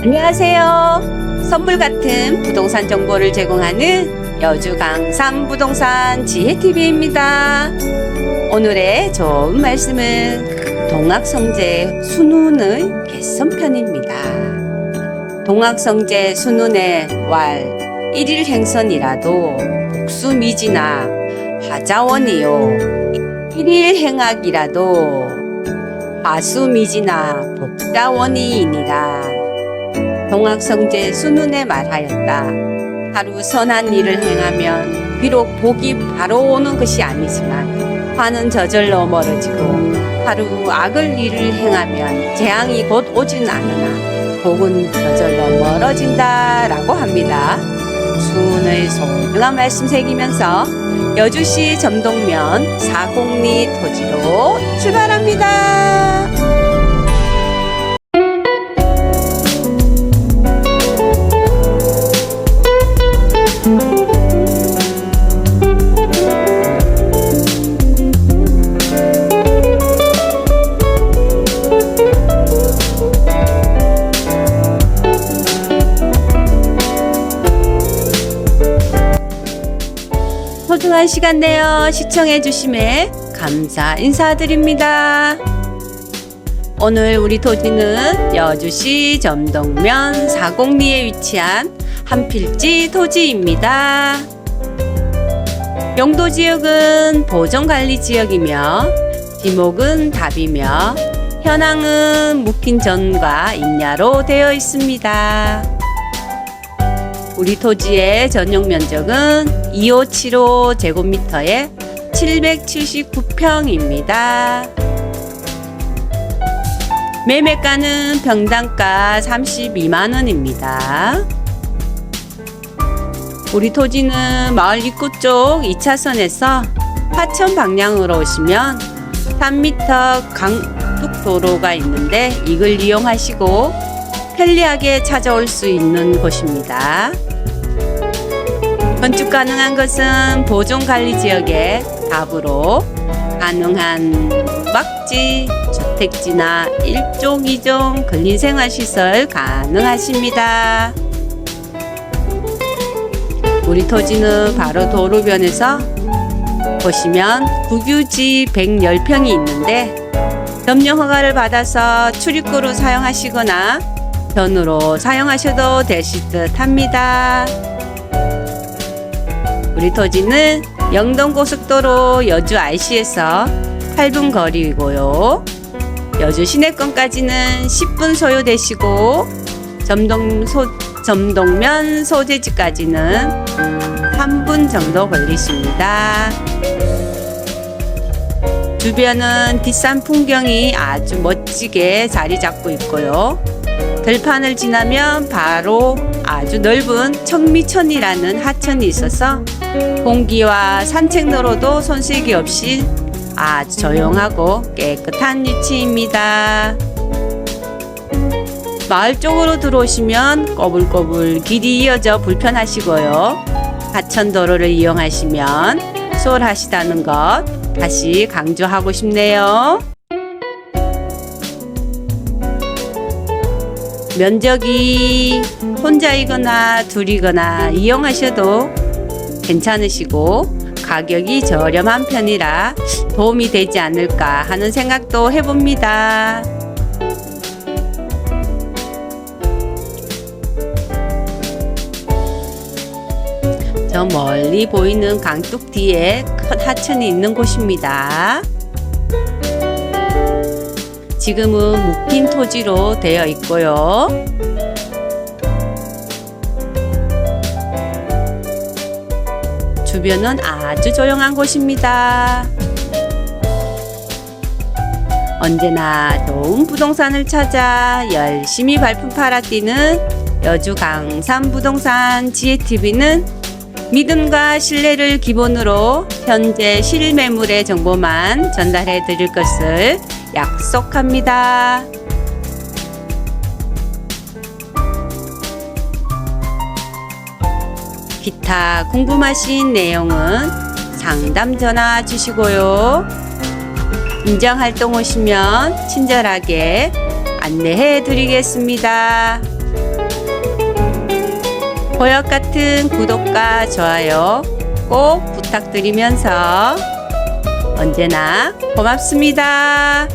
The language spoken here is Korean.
안녕하세요. 선물 같은 부동산 정보를 제공하는 여주 강삼 부동산 지혜TV입니다. 오늘의 좋은 말씀은 동학성제 순운의 개선편입니다. 동학성제 순운의 왈 1일 행선이라도 복수미지나 화자원이요. 1일 행악이라도 화수미지나 복자원이이니라. 동학성제 순운에 말하였다. 하루 선한 일을 행하면 비록 복이 바로 오는 것이 아니지만 화는 저절로 멀어지고 하루 악을 일을 행하면 재앙이 곧 오진 않으나 복은 저절로 멀어진다라고 합니다. 수운의 소중한 말씀 새기면서 여주시 점동면 사공리 토지로 출발합니다. 소중한 시간 내어 시청해 주심에 감사 인사드립니다. 오늘 우리 토지는 여주시 점동면 사공리에 위치한 한필지 토지입니다. 용도 지역은 보존관리 지역이며 지목은 답이며 현황은 묵힌 전과 임야로 되어 있습니다. 우리 토지의 전용 면적은 2575 제곱미터에 779평입니다. 매매가는 평당가 32만 원입니다. 우리 토지는 마을 입구 쪽 2차선에서 하천 방향으로 오시면 3m 강둑도로가 있는데 이걸 이용하시고 편리하게 찾아올 수 있는 곳입니다. 건축 가능한 것은 보존 관리 지역에 답으로 가능한 막지, 주택지나 1종, 2종 근린생활시설 가능하십니다. 우리 토지는 바로 도로변에서 보시면 국유지 110평이 있는데 점령 허가를 받아서 출입구로 사용하시거나 견으로 사용하셔도 되실 듯 합니다. 우리 토지는 영동고속도로 여주 IC에서 8분 거리이고요. 여주 시내권까지는 10분 소요되시고 점동 소, 점동면 소재지까지는 3분 정도 걸리십니다. 주변은 뒷산 풍경이 아주 멋지게 자리 잡고 있고요. 들판을 지나면 바로 아주 넓은 청미천이라는 하천이 있어서 공기와 산책로로도 손색이 없이 아주 조용하고 깨끗한 위치입니다. 마을 쪽으로 들어오시면 꼬불꼬불 길이 이어져 불편하시고요. 하천도로를 이용하시면 수월하시다는 것 다시 강조하고 싶네요. 면적이 혼자이거나 둘이거나 이용하셔도 괜찮으시고 가격이 저렴한 편이라 도움이 되지 않을까 하는 생각도 해봅니다. 저 멀리 보이는 강둑 뒤에 큰 하천이 있는 곳입니다. 지금은 묵힌 토지로 되어 있고요. 주변은 아주 조용한 곳입니다. 언제나 좋은 부동산을 찾아 열심히 발품 팔아 뛰는 여주 강산 부동산 지혜TV는 믿음과 신뢰를 기본으로 현재 실매물의 정보만 전달해 드릴 것을 약속합니다. 기타 궁금하신 내용은 상담 전화 주시고요. 인정 활동 오시면 친절하게 안내해 드리겠습니다. 보약 같은 구독과 좋아요 꼭 부탁드리면서 언제나 고맙습니다.